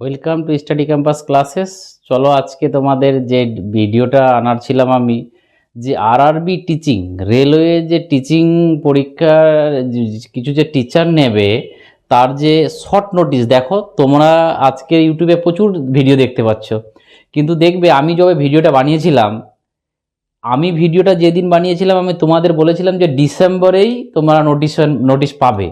Welcome to study campus classes চলো আজকে তোমাদের যে ভিডিওটা আনার ছিলাম আমি, যে আরআরবি টিচিং রেলওয়ে যে টিচিং পরীক্ষার কিছু যে টিচার নেবে, তার যে শর্ট নোটিশ দেখো তোমরা আজকে ইউটিউবে প্রচুর ভিডিও দেখতে পাচ্ছ। কিন্তু দেখবে আমি যবে ভিডিওটা বানিয়েছিলাম, আমি ভিডিওটা যেদিন বানিয়েছিলাম, আমি তোমাদের বলেছিলাম যে ডিসেম্বরেই তোমরা নোটিশ নোটিশ পাবে।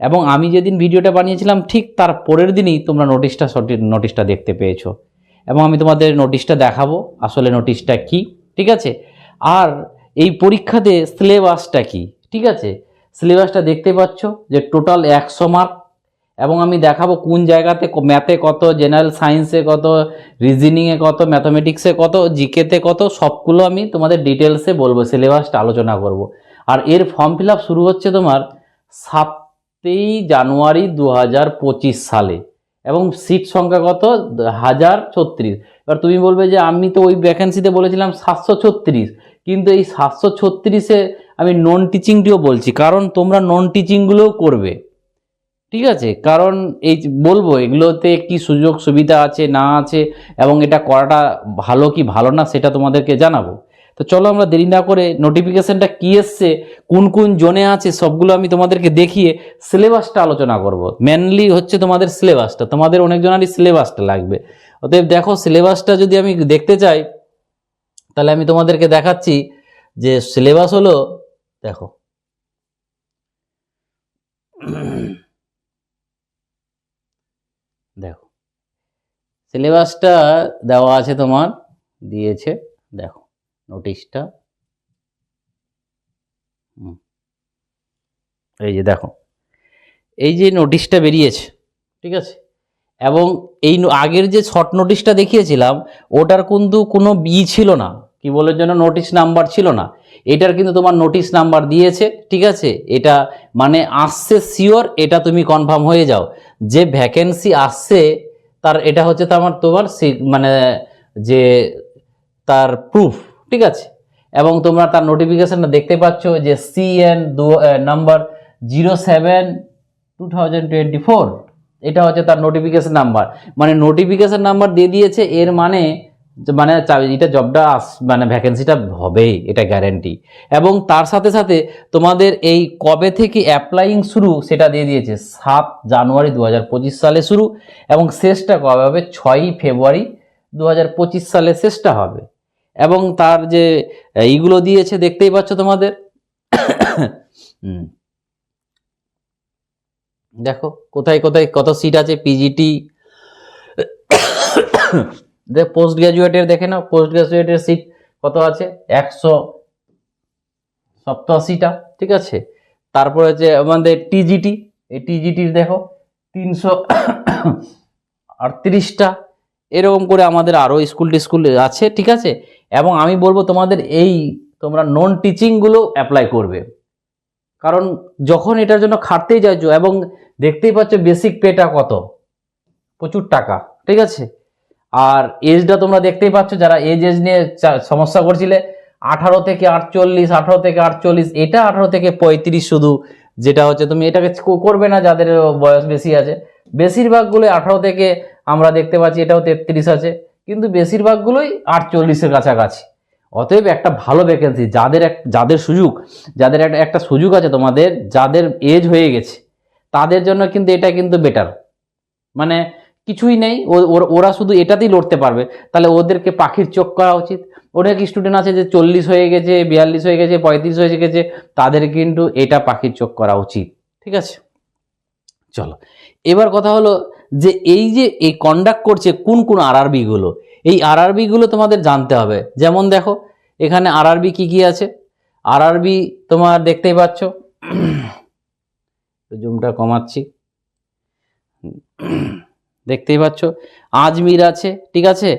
এবং আমি যেদিন ভিডিওটা বানিয়েছিলাম, ঠিক তার পরের দিনই তোমরা নোটিশটা সঠিক নোটিশটা দেখতে পেয়েছ। এবং আমি তোমাদের নোটিশটা দেখাবো, আসলে নোটিশটা কি, ঠিক আছে? আর এই পরীক্ষাতে সিলেবাসটা কি, ঠিক আছে? সিলেবাসটা দেখতে পাচ্ছ যে টোটাল একশো মার্ক এবং আমি দেখাবো কোন জায়গাতে ম্যাথে কত জেনারেল সায়েন্সে কত রিজনিংয়ে কত ম্যাথামেটিক্সে কত জিকেতে কত, সবগুলো আমি তোমাদের ডিটেলসে বলব সিলেবাসটা আলোচনা করব। আর এর ফর্ম ফিল শুরু হচ্ছে তোমার সাতই জানুয়ারি দু পঁচিশ সালে। এবং সিট সংখ্যা কত? হাজার ছত্রিশ। এবার তুমি বলবে যে আমি তো ওই ভ্যাকেন্সিতে বলেছিলাম সাতশো ছত্রিশ। কিন্তু এই সাতশো ছত্রিশে আমি নন টিচিংটিও বলছি, কারণ তোমরা নন টিচিংগুলোও করবে। ঠিক আছে? কারণ এই বলব, এগুলোতে কি সুযোগ সুবিধা আছে, না আছে, এবং এটা করাটা ভালো কি ভালো না, সেটা তোমাদেরকে জানাব। তো চলো আমরা দেরি না করে নোটিফিকেশনটা কী এসছে, কোন কোন জোনে আছে, সবগুলো আমি তোমাদেরকে দেখিয়ে সিলেবাসটা আলোচনা করব। মেনলি হচ্ছে তোমাদের সিলেবাসটা তোমাদের অনেকজনারই সিলেবাসটা লাগবে। অতএব দেখো সিলেবাসটা যদি আমি দেখতে চাই, তাহলে আমি তোমাদেরকে দেখাচ্ছি যে সিলেবাস হলো, দেখো। দেখো। সিলেবাসটা দেওয়া আছে তোমার, দিয়েছে, দেখো। নোটিশটা। এই যে দেখো, এই যে নোটিশটা বেরিয়েছে, ঠিক আছে? এবং এই আগের যে শর্ট নোটিশটা দেখিয়েছিলাম, ওটার কিন্তু কোনো বি ছিল না, কি বলে জন্য নোটিশ নাম্বার ছিল না। এটার কিন্তু তোমার নোটিশ নাম্বার দিয়েছে, ঠিক আছে? এটা মানে আসছে শিওর এটা তুমি কনফার্ম হয়ে যাও। যে ভ্যাকেন্সি আসছে, তার, এটা হচ্ছে তোমার তোমার মানে যে তার প্রুফ ঠিক আছে? এবং তোমরা তার নোটিফিকেশনটা দেখতে পাচ্ছ যে সিএন দু number zero seven two thousand twenty four এটা হচ্ছে তার নোটিফিকেশন নাম্বার মানে নোটিফিকেশন নাম্বার দিয়ে দিয়েছে, এর মানে মানে এটা জবটা আস মানে ভ্যাকেন্সিটা হবেই, এটা গ্যারেন্টি এবং তার সাথে সাথে তোমাদের এই কবে থেকে অ্যাপ্লাইং শুরু, সেটা দিয়ে দিয়েছে সাত জানুয়ারি দু হাজার পঁচিশ সালে শুরু, এবং শেষটা কবে হবে? ছয়ই ফেব্রুয়ারি দু হাজার পঁচিশ সালে শেষটা হবে। এবং তার যে এইগুলো দিয়েছে, দেখতেই পাচ্ছ তোমাদের? দেখো, কোথায় কোথায়, কত সিট আছে পিজিটি দেখ পোস্ট গ্রাজুয়েটের দেখে নাও পোস্ট গ্রাজুয়েটের সিট কত আছে? একশো সপ্তাশিটা ঠিক আছে? তারপরে হচ্ছে আমাদের টিজিটি এই টিজিটির দেখো, তিনশো আটত্রিশটা এরকম করে আমাদের আরও স্কুল টিস্কুল আছে, ঠিক আছে? এবং আমি বলব তোমাদের এই তোমরা নন টিচিংগুলো অ্যাপ্লাই করবে। কারণ যখন এটার জন্য খাটতেই যাচ্ছ এবং দেখতেই পাচ্ছ বেসিক পেটা কত? প্রচুর টাকা, ঠিক আছে? আর এজটা তোমরা দেখতেই পাচ্ছ, যারা এজ এজ নিয়ে সমস্যা করছিলে, আঠারো থেকে আটচল্লিশ, আঠারো থেকে আটচল্লিশ, এটা আঠারো থেকে পঁয়ত্রিশ শুধু, যেটা হচ্ছে তুমি এটাকে করবে না যাদের বয়স বেশি আছে। বেশিরভাগগুলো আঠারো থেকে আমরা দেখতে পাচ্ছি এটাও তেত্রিশ আছে। কিন্তু বেশিরভাগগুলোই আটচল্লিশের কাছাকাছি। অতএব একটা ভালো ভ্যাকেন্সি যাদের এক, যাদের সুযোগ, যাদের একটা একটা সুযোগ আছে তোমাদের, যাদের এজ হয়ে গেছে, তাদের জন্য কিন্তু এটা কিন্তু বেটার মানে কিছুই নেই ওরা শুধু এটাতেই লড়তে পারবে। তাহলে ওদেরকে পাখির চোখ করা উচিত। অনেক স্টুডেন্ট আছে যে চল্লিশ হয়ে গেছে, বিয়াল্লিশ হয়ে গেছে, পঁয়ত্রিশ হয়ে গেছে, তাদের কিন্তু এটা পাখির চোখ করা উচিত। ঠিক আছে? চলো। এবার কথা হলো যে এই যে এই কন্ডাক্ট করছে কোন কোন আরআরবি গুলো, এই আরআরবি গুলো তোমাদের জানতে হবে। যেমন দেখো, এখানে আরআরবি কি কি আছে? আরআরবি তোমার দেখতেই পাচ্ছ। জুমটা কমাচ্ছি। দেখতেই পাচ্ছ। আজমির আছে, ঠিক আছে?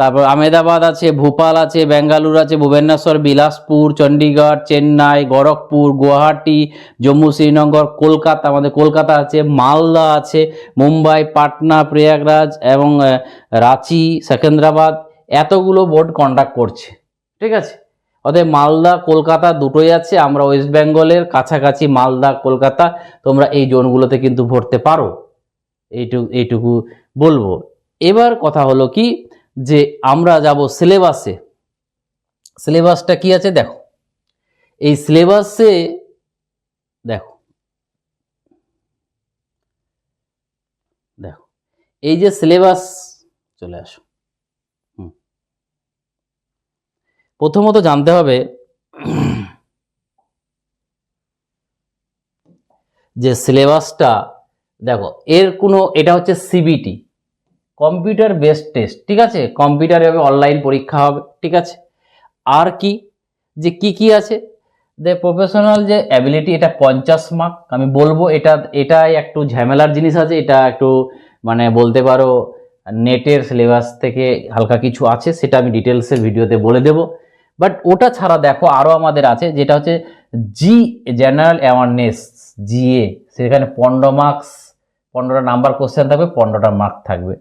তারপর আমেদাবাদ আছে, ভোপাল আছে, বেঙ্গালুরু আছে, ভুবনেশ্বর, বিলাসপুর চণ্ডীগড় চেন্নাই গড়কপুর গুয়াহাটি, জম্মু, শ্রীনগর, কলকাতা, আমাদের কলকাতা আছে, মালদা আছে, মুম্বাই, পাটনা, প্রয়াগরাজ এবং রাঁচি, সেকেন্দ্রাবাদ, এতগুলো বোর্ড কন্ডাক্ট করছে। ঠিক আছে? অতএব মালদা, কলকাতা দুটোই আছে, আমরা ওয়েস্ট বেঙ্গলের কাছাকাছি মালদা, কলকাতা, তোমরা এই জোনগুলোতে কিন্তু ভরতে পারো। এইটুকু এইটুকু বলব। এবার কথা হলো কি যে আমরা যাব সিলেবাসে সিলেবাসটা কি আছে দেখো। এই সিলেবাসে দেখো। দেখো, এই যে সিলেবাস চলে আসো। প্রথমত জানতে হবে যে সিলেবাসটা দেখো, এর কোনো, এটা হচ্ছে সিবিটি কম্পিউটার বেসড টেস্ট, ঠিক আছে? কম্পিউটারে হবে অনলাইন পরীক্ষা হবে, ঠিক আছে? আর কি? যে কি কি আছে? দে প্রফেশনাল যে অ্যাবিলিটি এটা পঞ্চাশ মার্ক আমি বলব, এটা, এটাই একটু ঝামেলার জিনিস আছে, এটা একটু মানে বলতে পারো, নেটের সিলেবাস থেকে হালকা কিছু আছে, সেটা আমি ডিটেলসের ভিডিওতে বলে দেব। বাট ওটা ছাড়া দেখো আরও আমাদের আছে, যেটা হচ্ছে জি জেনারেল অ্যাওয়ারনেস জিএ সেখানে পনেরো মার্কস পনেরোটা নাম্বার কোশ্চেন থাকবে, পনেরোটা মার্ক থাকবে।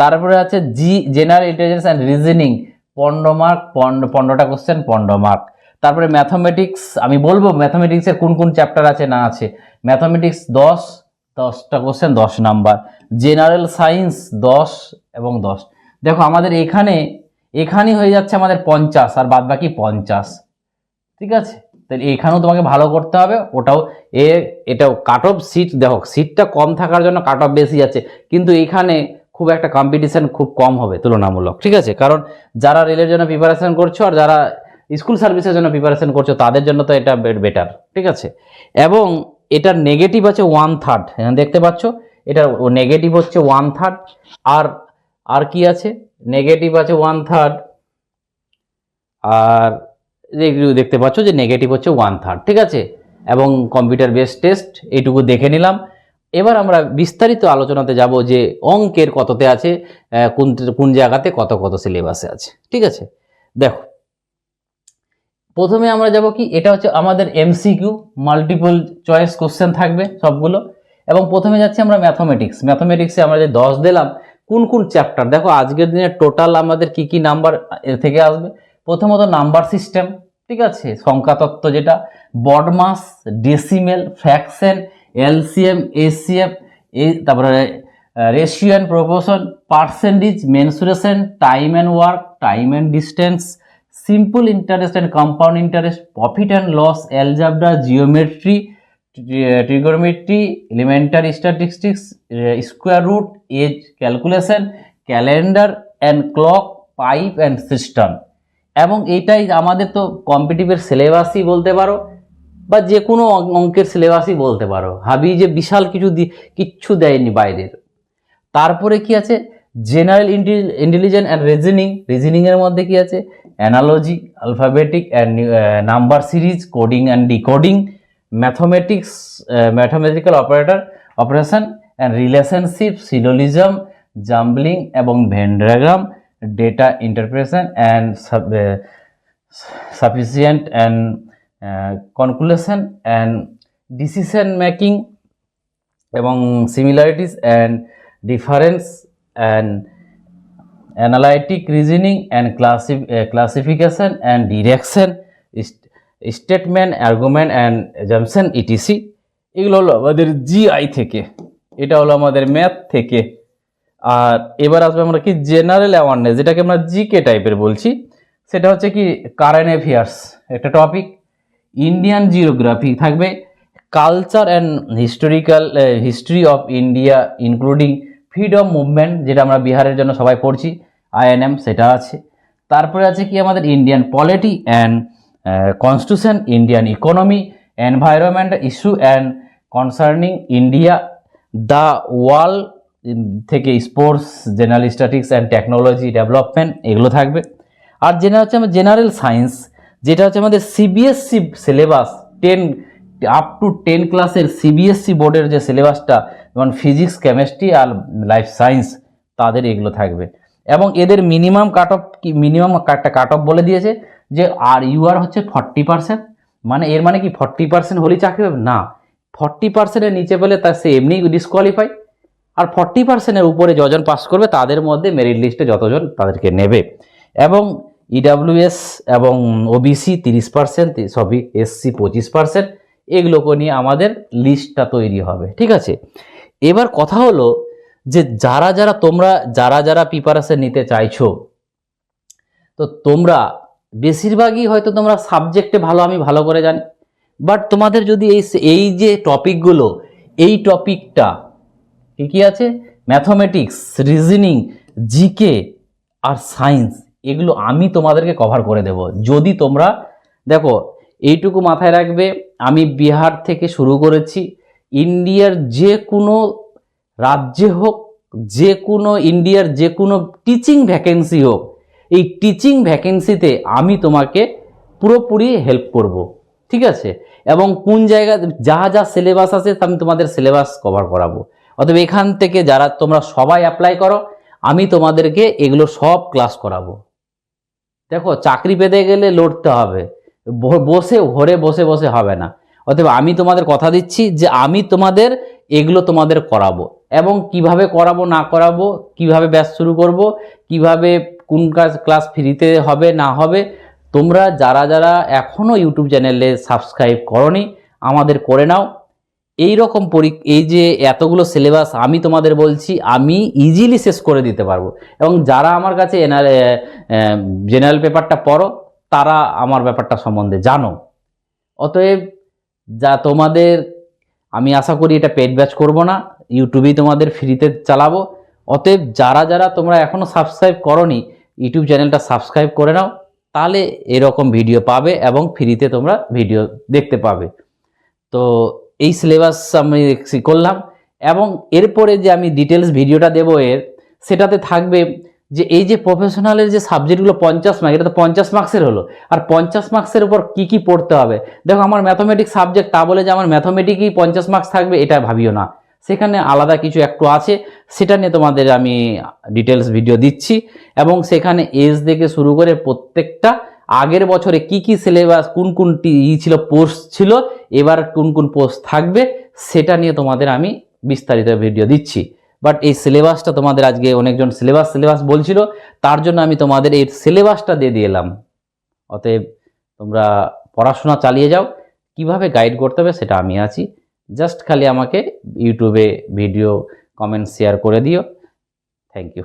তারপরে আছে G general intelligence and reasoning পনেরো মার্ক পনেরোটা কোশ্চেন পনেরো মার্ক তারপরে ম্যাথামেটিক্স আমি বলব ম্যাথামেটিক্সের কোন কোন চ্যাপ্টার আছে, না আছে। ম্যাথামেটিক্স দশ, দশটা কোশ্চেন দশ নাম্বার জেনারেল সায়েন্স দশ এবং দশ। দেখো আমাদের এখানে, এখানেই হয়ে যাচ্ছে আমাদের পঞ্চাশ, আর বাদ বাকি পঞ্চাশ। ঠিক আছে? তাহলে এখানেও তোমাকে ভালো করতে হবে। ওটাও, এ, এটাও কাট অফ সিট দেখো সিটটা কম থাকার জন্য কাট অফ বেশি আছে কিন্তু এখানে খুব একটা কম্পিটিশান খুব কম হবে তুলনামূলক, ঠিক আছে? কারণ যারা রেলের জন্য প্রিপারেশান করছ আর যারা স্কুল সার্ভিসের জন্য প্রিপারেশান করছ, তাদের জন্য তো এটা বেটার ঠিক আছে? এবং এটার নেগেটিভ আছে ওয়ান থার্ড দেখতে পাচ্ছ? এটার নেগেটিভ হচ্ছে ওয়ান থার্ড আর আর কি আছে? নেগেটিভ আছে ওয়ান থার্ড আর দেখতে পাচ্ছ যে নেগেটিভ হচ্ছে ওয়ান থার্ড ঠিক আছে? এবং কম্পিউটার বেস টেস্ট এইটুকু দেখে নিলাম। এবার আমরা বিস্তারিত আলোচনাতে যাব যে অঙ্কের কততে আছে কোন কোন জায়গাতে কত কত সিলেবাসে আছে। ঠিক আছে? দেখো, প্রথমে আমরা যাব কি, এটা হচ্ছে আমাদের এমসিকিউ মাল্টিপল চয়েস কোশ্চেন থাকবে সবগুলো। এবং প্রথমে যাচ্ছি আমরা ম্যাথমেটিক্স ম্যাথমেটিক্সে আমরা যে দশ দিলাম, কোন কোন চ্যাপ্টার দেখো, আজকের দিনে টোটাল আমাদের কি কি নাম্বার থেকে আসবে? প্রথমত নাম্বার সিস্টেম ঠিক আছে? সংখ্যাতত্ত্ব যেটা BODMAS decimal fraction LCM, HCF তারপরে ratio and percentage, mensuration, time and work, time and distance, simple interest and compound interest, profit and loss, algebra, geometry trigonometry elementary statistics square root, age calculation, calendar and clock, pipe and cistern. এবং এইটাই আমাদের তো কম্পিটিভের সিলেবাসই বলতে পারো। বা যে কোনো অঙ্কের সিলেবাসই বলতে পারো। হাবি যে বিশাল কিছু কিচ্ছু দেয়নি বাইরের। তারপরে কি আছে? জেনারেল ইন্টেলিজেন্ট অ্যান্ড রিজনিং রিজনিংয়ের মধ্যে কি আছে? Analogy alphabetic and number series coding and decoding mathematics mathematical operator operation and relationship syllogism jumbling এবং Venn diagram data interpretation and sufficient and conclusion and decision making এবং similarities and difference and analytic reasoning and classi classification and direction statement argument and assumption ETC এগুলো হলো আমাদের GI থেকে। এটা হলো আমাদের math থেকে। আর এবার আসবে আমরা কি জেনারেল অ্যাওয়ারনেস যেটাকে আমরা জিকে টাইপের বলছি, সেটা হচ্ছে কি কারেন্ট অ্যাফেয়ার্স একটা টপিক ইন্ডিয়ান জিওগ্রাফি থাকবে culture and historical history of India including freedom movement যেটা আমরা বিহারের জন্য সবাই পড়ছি আইএনএম সেটা আছে। তারপরে আছে কি আমাদের Indian polity and constitution Indian economy environment issue and concerning India the world থেকে sports general statics and technology development এগুলো থাকবে। আর যেটা হচ্ছে আমার জেনারেল সায়েন্স যেটা হচ্ছে আমাদের CBSE syllabus ten up to ten ক্লাসের সিবিএসসি বোর্ডের যে সিলেবাসটা যেমন ফিজিক্স কেমিস্ট্রি আর লাইফ সায়েন্স তাদের এগুলো থাকবে। এবং এদের মিনিমাম কাট অফ কি মিনিমাম একটা কাট অফ বলে দিয়েছে যে আর ইউ আর হচ্ছে ফর্টি পার্সেন্ট মানে এর মানে কি ফর্টি পার্সেন্ট হলেই চাকরি হবে না। ফর্টি পার্সেন্টের নিচে পেলে তার সে এমনি ডিসকোয়ালিফাই আর ফর্টি পার্সেন্টের উপরে যজন পাস করবে, তাদের মধ্যে মেরিট লিস্টে যতজন তাদেরকে নেবে। এবং ইডাব্লিউএস এবং ওবিসি তিরিশ পার্সেন্ট সবই এসসি পঁচিশ পার্সেন্ট এগুলোকে নিয়ে আমাদের লিস্টটা তৈরি হবে, ঠিক আছে? এবার কথা হলো যে যারা যারা তোমরা, যারা যারা প্রিপারেশন নিতে চাইছো, তো তোমরা বেশিরভাগই হয়তো তোমরা সাবজেক্টে ভালো, আমি ভালো করে জানি বাট তোমাদের যদি এই এই যে টপিকগুলো এই টপিকটা কি কি আছে? ম্যাথমেটিক্স রিজনিং জিকে আর সায়েন্স এগুলো আমি তোমাদেরকে কভার করে দেব। যদি তোমরা, দেখো, এইটুকু মাথায় রাখবে, আমি বিহার থেকে শুরু করেছি, ইন্ডিয়ার যে কোনো রাজ্যে হোক যে কোনো ইন্ডিয়ার যে কোনো টিচিং ভ্যাকেন্সি হোক, এই টিচিং ভ্যাকেন্সিতে আমি তোমাকে পুরোপুরি হেল্প করব, ঠিক আছে? এবং কোন জায়গা, যা যা সিলেবাস আছে আমি তোমাদের সিলেবাস কভার করাবো। অতএব এখান থেকে যারা তোমরা সবাই অ্যাপ্লাই করো, আমি তোমাদেরকে এগুলো সব ক্লাস করাবো। দেখো, চাকরি পেতে গেলে লড়তে হবে। বসে, ঘরে বসে বসে হবে না। অতএব আমি তোমাদের কথা দিচ্ছি যে আমি তোমাদের এগুলো তোমাদের করাবো এবং কীভাবে করাবো, না করাবো, কীভাবে ব্যাস শুরু করব, কীভাবে কোন কাজ ক্লাস ফ্রিতে হবে, না হবে, তোমরা যারা যারা এখনও ইউটিউব চ্যানেলে সাবস্ক্রাইব করনি, আমাদের করে নাও। এই রকম পরি, এই যে এতগুলো সিলেবাস আমি তোমাদের বলছি, আমি ইজিলি শেষ করে দিতে পারব। এবং যারা আমার কাছে এনার জেনারেল পেপারটা পড়ো, তারা আমার ব্যাপারটা সম্বন্ধে জানো। অতএব যা তোমাদের, আমি আশা করি এটা পেড ব্যাচ করব না, ইউটিউবেই তোমাদের ফ্রিতে চালাবো। অতএব যারা যারা তোমরা এখনও সাবস্ক্রাইব করনি, ইউটিউব চ্যানেলটা সাবস্ক্রাইব করে নাও, তাহলে এরকম ভিডিও পাবে এবং ফ্রিতে তোমরা ভিডিও দেখতে পাবে। তো এই সিলেবাস আমি করলাম এবং এরপরে যে আমি ডিটেলস ভিডিওটা দেবো এর, সেটাতে থাকবে যে এই যে প্রফেশনালের যে সাবজেক্টগুলো পঞ্চাশ মার্ক এটা তো পঞ্চাশ মার্কসের হলো। আর পঞ্চাশ মার্কসের উপর কি কি পড়তে হবে? দেখো আমার ম্যাথমেটিক্স সাবজেক্ট তা বলে যে আমার ম্যাথমেটিকই পঞ্চাশ মার্কস থাকবে, এটা ভাবিও না। সেখানে আলাদা কিছু একটু আছে, সেটা নিয়ে তোমাদের আমি ডিটেলস ভিডিও দিচ্ছি। এবং সেখানে এজ থেকে শুরু করে প্রত্যেকটা আগের বছরে কি কি সিলেবাস কোন কোন টি- ই ছিল পোস্ট ছিল, এবার কোন কোন পোস্ট থাকবে, সেটা নিয়ে তোমাদের আমি বিস্তারিত ভিডিও দিচ্ছি। বাট এই সিলেবাসটা তোমাদের আজকে অনেকজন সিলেবাস সিলেবাস বলছিল, তার জন্য আমি তোমাদের এই সিলেবাসটা দিয়ে দিলাম। অতএব তোমরা পড়াশোনা চালিয়ে যাও। কীভাবে গাইড করতে হবে সেটা আমি আছি। জাস্ট খালি আমাকে ইউটিউবে ভিডিও কমেন্ট শেয়ার করে দিও। Thank you